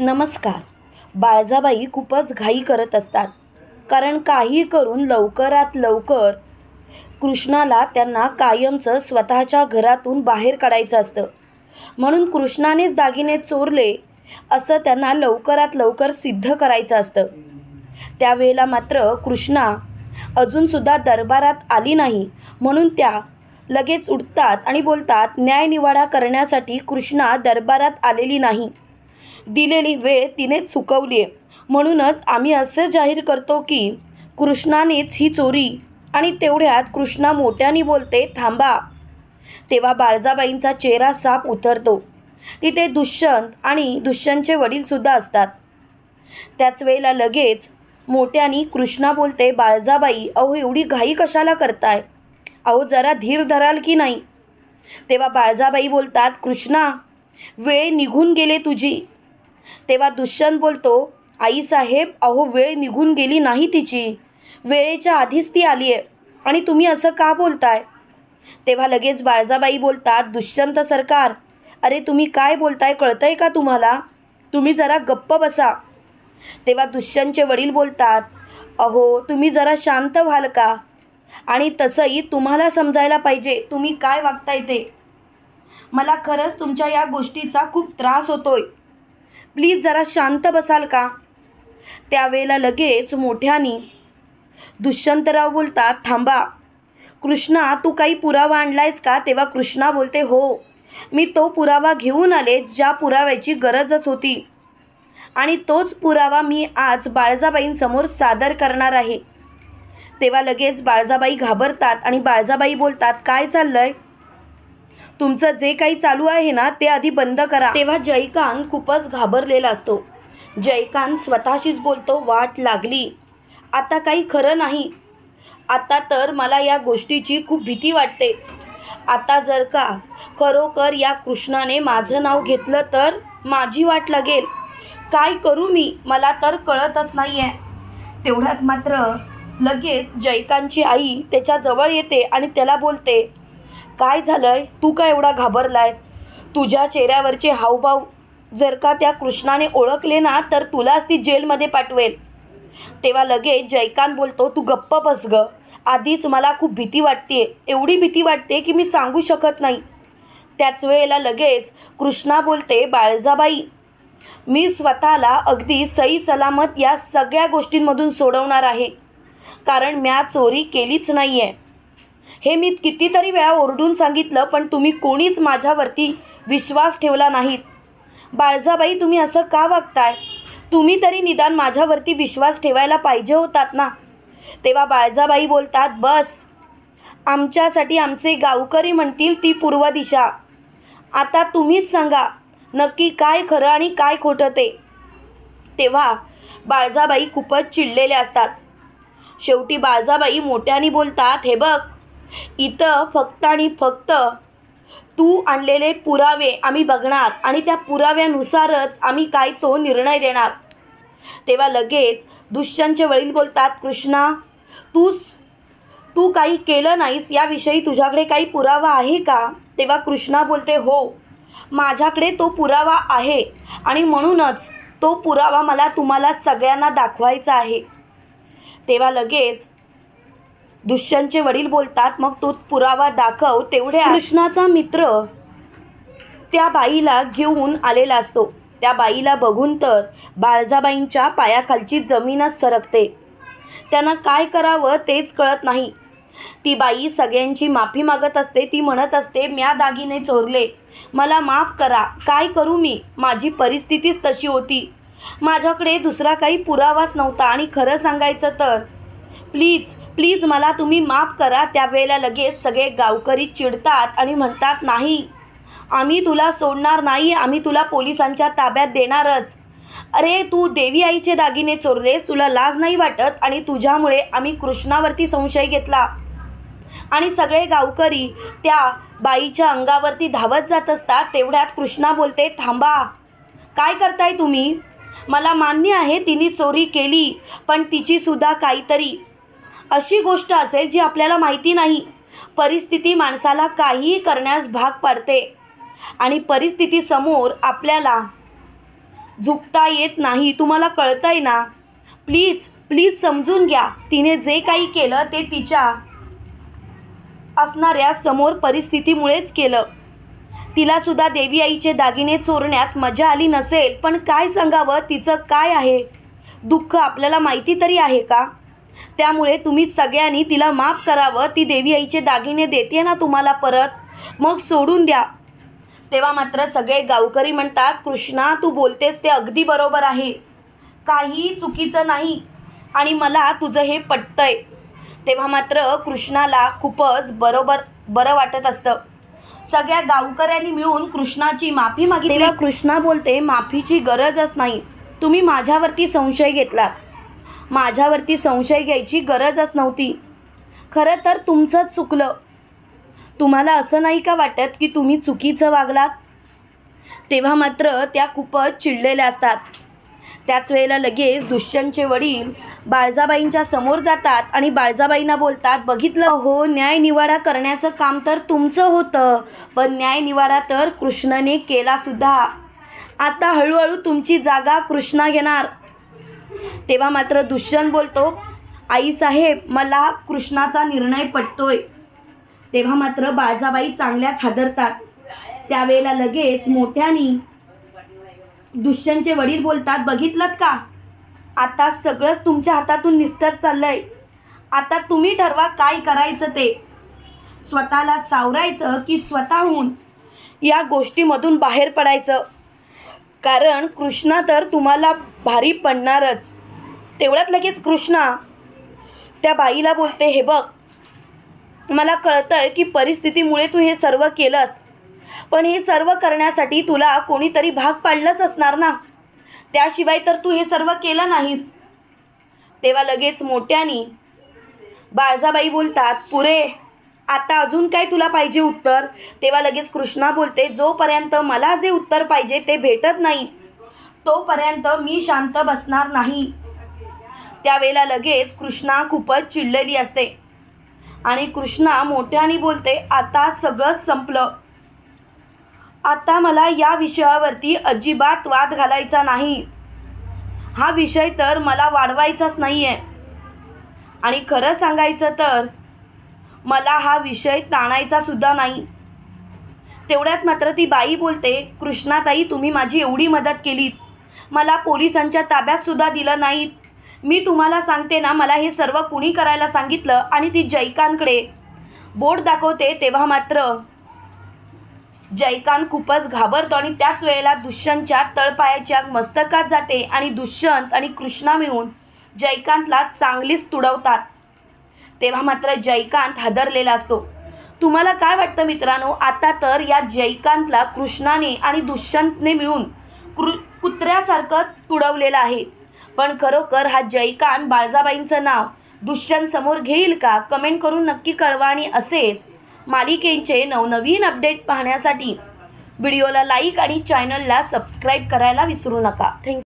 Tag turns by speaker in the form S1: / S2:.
S1: नमस्कार. बाळजाबाई खूपच घाई करत असतात. कारण काही करून लवकरात लवकर कृष्णाला त्यांना कायमचं स्वतःच्या घरातून बाहेर काढायचं असतं. म्हणून कृष्णानेच दागिने चोरले असं त्यांना लवकरात लवकर सिद्ध करायचं असतं. त्यावेळेला मात्र कृष्णा अजूनसुद्धा दरबारात आली नाही. म्हणून त्या लगेच उठतात आणि बोलतात न्यायनिवाडा करण्यासाठी कृष्णा दरबारात आलेली नाही. दिलेली वेळ तिने चुकवली आहे. म्हणूनच आम्ही असं जाहीर करतो की कृष्णानेच ही चोरी आणि तेवढ्यात कृष्णा मोठ्याने बोलते थांबा. तेव्हा बाळजाबाईंचा चेहरा साप उतरतो. तिथे दुष्यंत आणि दुष्यंतचे वडीलसुद्धा असतात. त्याच वेळेला लगेच मोठ्यानी कृष्णा बोलते बाळजाबाई अहो एवढी घाई कशाला करताय? अहो जरा धीर धराल की नाही? तेव्हा बाळजाबाई बोलतात कृष्णा वेळ निघून गेले तुझी. तेव्हा दुष्यंत बोलतो आईसाहेब अहो वेळ निघून गेली नाही तिची. वेळेच्या आधीच ती आली आहे आणि तुम्ही असं का बोलताय? तेव्हा लगेच बाळजाबाई बोलतात दुष्यंत सरकार अरे तुम्ही काय बोलताय कळतंय का तुम्हाला? तुम्ही जरा गप्प बसा. तेव्हा दुष्यंतचे वडील बोलतात अहो तुम्ही जरा शांत व्हाल का? आणि तसंही तुम्हाला समजायला पाहिजे तुम्ही काय वागताय ते? मला खरंच तुमच्या या गोष्टीचा खूप त्रास होतोय. प्लीज जरा शांत बसाल का? त्यावेळेला लगेच मोठ्यानी दुष्यंतराव बोलतात थांबा. कृष्णा तू काही पुरावा आणलायस का? तेव्हा कृष्णा बोलते हो. मी तो पुरावा घेऊन आले ज्या पुराव्याची गरजच होती. आणि तोच पुरावा मी आज बाळजाबाईंसमोर सादर करणार आहे. तेव्हा लगेच बाळजाबाई घाबरतात आणि बाळजाबाई बोलतात काय चाललंय? तुमचं जे काही चालू आहे ना ते आधी बंद करा. तेव्हा जयकांत खूपच घाबरलेला असतो. जयकांत स्वतःशीच बोलतो वाट लागली. आता काही खरं नाही. आता तर मला या गोष्टीची खूप भीती वाटते. आता जर का खरोखर या कृष्णाने माझं नाव घेतलं तर माझी वाट लागेल. काय करू मी? मला तर कळतच नाही आहे तेवढ्यात मात्र लगेच जयकांतची आई त्याच्याजवळ येते आणि त्याला बोलते काय झालंय? तू का एवढा घाबरलायस? तुझ्या चेहऱ्यावरचे हावभाव जर का त्या कृष्णाने ओळखले ना तर तुलाच ती जेलमध्ये पाठवेल. तेव्हा लगेच जयकांत बोलतो तू गप्प बस ग. आधीच मला खूप भीती वाटते एवढी भीती वाटते की मी सांगू शकत नाही. त्याच वेळेला लगेच कृष्णा बोलते बाळजाबाई मी स्वतःला अगदी सई सलामत या सगळ्या गोष्टींमधून सोडवणार आहे. कारण म्या चोरी केलीच नाही आहे हे मी कितीतरी वेळा ओरडून सांगितलं पण तुम्ही कोणीच माझ्यावरती विश्वास ठेवला नाहीत. बाळजाबाई तुम्ही असं का वागताय? तुम्ही तरी निदान माझ्यावरती विश्वास ठेवायला पाहिजे होतात ना? तेव्हा बाळजाबाई बोलतात बस. आमच्यासाठी आमचे गावकरी म्हणतील ती पूर्व दिशा. आता तुम्हीच सांगा नक्की काय खरं आणि काय खोटं ते. तेव्हा बाळजाबाई खूपच चिडलेले असतात. शेवटी बाळजाबाई मोठ्याने बोलतात हे बघ इथं फक्त आणि फक्त तू आणलेले पुरावे आम्ही बघणार आणि त्या पुराव्यानुसारच आम्ही काय तो निर्णय देणार. तेव्हा लगेच दुष्यंतचे वडील बोलतात कृष्णा तू तू काही केलं नाहीस? याविषयी तुझ्याकडे काही पुरावा आहे का? तेव्हा कृष्णा बोलते हो माझ्याकडे तो पुरावा आहे आणि म्हणूनच तो पुरावा मला तुम्हाला सगळ्यांना दाखवायचा आहे. तेव्हा लगेच दुष्यंतचे वडील बोलतात मग तो पुरावा दाखव तेवढ्या कृष्णाचा मित्र त्या बाईला घेऊन आलेला असतो. त्या बाईला बघून तर बाळजाबाईंच्या पायाखालची जमीनच सरकते. त्यांना काय करावं तेच कळत नाही. ती बाई सगळ्यांची माफी मागत असते ती म्हणत असते म्या दागिने चोरले. मला माफ करा. काय करू मी? माझी परिस्थितीच तशी होती. माझ्याकडे दुसरा काही पुरावाच नव्हता आणि खरं सांगायचं तर प्लीज प्लीज मला तुम्ही माफ करा त्यावेळेला लगेच सगळे गावकरी चिडतात आणि म्हणतात नाही आम्ही तुला सोडणार नाही आम्ही तुला पोलिसांच्या ताब्यात देणारच. अरे तू देवी आईचे दागिने चोरलेस तुला लाज नाही वाटत? आणि तुझ्यामुळे आम्ही कृष्णावरती संशय घेतला. आणि सगळे गावकरी त्या बाईच्या अंगावरती धावत जात असतात तेवढ्यात कृष्णा बोलते थांबा काय करताय तुम्ही? मला मान्य आहे तिने चोरी केली पण तिची सुद्धा काहीतरी अशी गोष्ट असेल जी आपल्याला माहिती नाही. परिस्थिती माणसाला काहीही करण्यास भाग पाडते. आणि परिस्थितीसमोर आपल्याला झुकता येत नाही. तुम्हाला कळतंय ना? प्लीज प्लीज समजून घ्या. तिने जे काही केलं ते तिच्या असणाऱ्या समोर परिस्थितीमुळेच केलं. तिलासुद्धा देवी आईचे दागिने चोरण्यात मजा आली नसेल. पण काय सांगावं? तिचं काय आहे? दुःख आपल्याला माहिती तरी आहे का? त्यामुळे तुम्ही सगळ्यांनी तिला माफ करावं ती देवी आईचे दागिने देते ना तुम्हाला परत? मग सोडून द्या. तेव्हा मात्र सगळे गावकरी म्हणतात कृष्णा तू बोलतेस ते अगदी बरोबर आहे. काही चुकीचं नाही आणि मला तुझं हे पटतंय. तेव्हा मात्र कृष्णाला खूपच बरोबर बरं वाटत असतं. सगळ्या गावकऱ्यांनी मिळून कृष्णाची माफी मागितली. कृष्णा बोलते माफीची गरजच नाही. तुम्ही माझ्यावरती संशय घेतला माझ्यावरती संशय घ्यायची गरजच नव्हती. खरं तर तुमचंच चुकलं. तुम्हाला असं नाही का वाटत की तुम्ही चुकीचं वागलात? तेव्हा मात्र त्या खूपच चिडलेल्या असतात. त्याच वेळेला लगेच दुष्यंतचे वडील बाळजाबाईंच्या समोर जातात आणि बाळजाबाईंना बोलतात बघितलं? हो न्यायनिवाडा करण्याचं काम तर तुमचं होतं पण न्यायनिवाडा तर कृष्णाने केला सुद्धा आता हळूहळू तुमची जागा कृष्णा घेणार. तेव्हा मात्र दुष्यंत बोलतो आईसाहेब मला कृष्णाचा निर्णय पटतोय. तेव्हा मात्र बाळजाबाई चांगल्याच हादरतात. त्यावेळेला लगेच मोठ्यानी दुष्यंतचे वडील बोलतात बघितलं का? आता सगळंच तुमच्या हातातून निसटत चाललंय. आता तुम्ही ठरवा काय करायचं ते. स्वतःला सावरायचं की स्वतःहून या गोष्टीमधून बाहेर पडायचं? कारण कृष्णा तर तुम्हाला भारी पडणारच. तेवढ्यात लगेच कृष्णा त्या बाईला बोलते हे बघ मला कळतं आहे की परिस्थितीमुळे तू हे सर्व केलंस पण हे सर्व करण्यासाठी तुला कोणीतरी भाग पाडलंच असणार ना. त्याशिवाय तर तू हे सर्व केलं नाहीस. तेव्हा लगेच मोठ्यानी बाळजाबाई बोलतात पुरे आता अजून काय तुला पाहिजे उत्तर? तेव्हा लगेच कृष्णा बोलते जोपर्यंत मला जे उत्तर पाहिजे ते भेटत नाही तोपर्यंत मी शांत बसणार नाही. त्यावेळेला लगेच कृष्णा खूपच चिडलेली असते. आणि कृष्णा मोठ्याने बोलते आता सगळंच संपलं. आता मला या विषयावरती अजिबात वाद घालायचा नाही. हा विषय तर मला वाढवायचाच नाही आहे आणि खरं सांगायचं तर मला हा विषय ताणायचा सुद्धा नाही. तेवढ्यात मात्र ती बाई बोलते कृष्णाताई तुम्ही माझी एवढी मदत केलीत. मला पोलिसांच्या ताब्यात सुद्धा दिलं नाहीत. मी तुम्हाला सांगते ना मला हे सर्व कुणी करायला सांगितलं आणि ती जयकांकडे बोट दाखवते तेव्हा मात्र जयकांत खूपच घाबरतो आणि त्याच वेळेला दुष्यंतच्या तळपायाच्या मस्तकात जाते आणि दुष्यंत आणि कृष्णा मिळून जयकांतला चांगलीच तुडवतात. तेव्हा मात्र जयकांत हादरलेला असतो. तुम्हाला काय वाटतं मित्रांनो? आता तर या जयकांतला कृष्णाने आणि दुष्यंतने मिळून कृ कुत्र्यासारखं तुडवलेलं आहे. पण खरोखर हा जयकांत बाळजाबाईंचं नाव दुष्यंत समोर घेईल का? कमेंट करून नक्की कळवा आणि असेच मालिकेचे नवनवीन अपडेट पाहण्यासाठी व्हिडिओला लाईक आणि चॅनलला सबस्क्राईब करायला विसरू नका. थँक्यू